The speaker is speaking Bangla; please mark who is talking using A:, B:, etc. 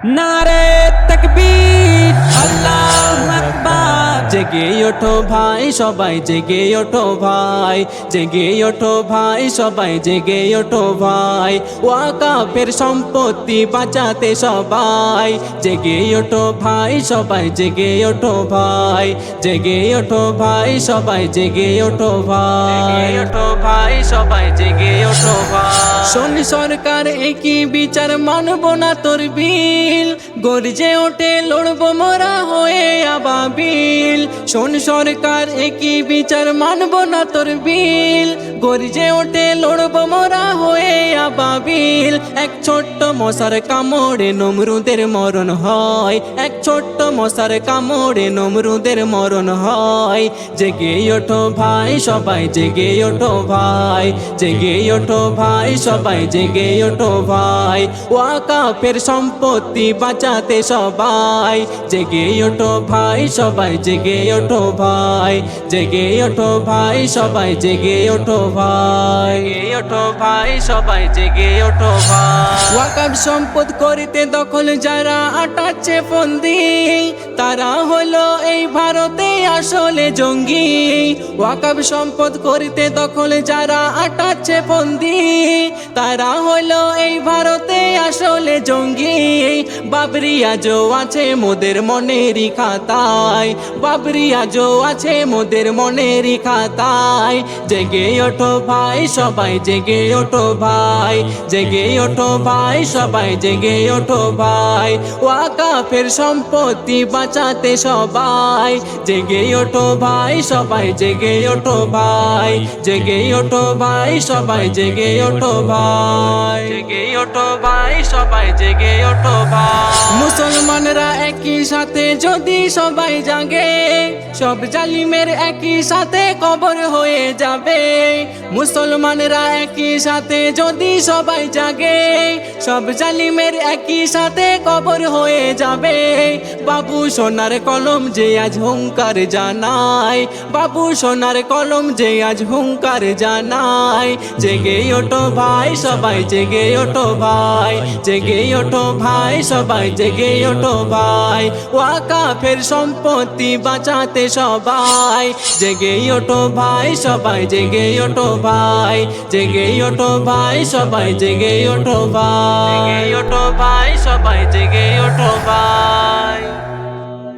A: নারে তকবীর আল্লাহু আকবার জেগে ওঠো ভাই সবাই জেগে ওঠো ভাই জেগে ওঠো ভাই সবাই জেগে ওঠো ভাই ওয়াকাফের সম্পত্তি বাঁচাতে সবাই জেগে ওঠো ভাই সবাই জেগে ওঠো ভাই জেগে ওঠো ভাই সবাই জেগে ওঠো ভাই ওঠো ভাই সবাই জেগে ওঠো ভাই শোন সরকার একই বিচার মানব না তোর বিল। গর্জে ওঠে লড়ব মোরা হয়ে আবাবিল। শোন সরকার একই বিচার মানব না তোর বিল। গর্জে ওঠে লড়ব মোরা হয়ে আবাবিল এক ছোট্ট মশার কামড়ে নমরুদের মরণ হয়। এক ছোট্ট মশার কামড়ে নমরুদের মরণ হয়। জেগে ওঠো ভাই, সবাই জেগে ওঠো ভাই। জেগে ওঠো ভাই, সবাই জেগে ওঠো ভাই। ওয়াকাফের সম্পত্তি বাঁচাতে সবাই। জেগে ওঠো ভাই, সবাই জেগে ওঠো ভাই। জেগে ওঠো ভাই, সবাই জেগে ওঠো ভাই। ওঠো ভাই, সবাই জেগে ওঠো সম্পদ করিতে দখল যারা আটাচ্ছে ফন্দি তারা হলো এই ভারতে আসলে জঙ্গি। ওয়াকাফ সম্পদ করিতে দখল যারা আটাচ্ছে ফন্দি তারা হলো এই ভারতে আসলে জঙ্গি। বাবরি আজও আছে মোদের মনেরই খাতায়। বাবরি আজও আছে মোদের মনেরই খাতায়। জেগে ওঠো ভাই, সবাই জেগে ওঠো ভাই। জেগে ওঠো ভাই, সবাই জেগে ওঠো ভাই। ওয়াকাফের সম্পত্তি বাঁচাতে সবাই। জেগে ওঠো ভাই সবাই জেগে ওঠো ভাই জেগে ওঠো ভাই সবাই জেগে ওঠো ভাই। জেগে ওঠো ভাই সবাই জেগে ওঠো ভাই। মুসলমানরা একই সাথে যদি সবাই জাগে সব জালিমের একই সাথে কবর হয়ে যাবে। মুসলমানরা একই সাথে যদি সবাই জাগে সব জালিমের একই সাথে কবর হয়ে যাবে। বাবু সোনার কলম যে আজ হুঙ্কার জানায় বাবু সোনার কলম যে আজ হুঙ্কার জানায় জেগে ওঠো ভাই, সবাই জেগে ওঠো ভাই। জেগে ওঠো ভাই, সবাই জেগে ওঠো ভাই। ওয়াকাফের সম্পত্তি বাঁচাতে সবাই। জেগে ওঠো ভাই, সবাই জেগে ওঠো ভাই। জেগে ওঠো ভাই, সবাই জেগে ওঠো ভাই। ভাই সবাই জেগে ওঠো ভাই।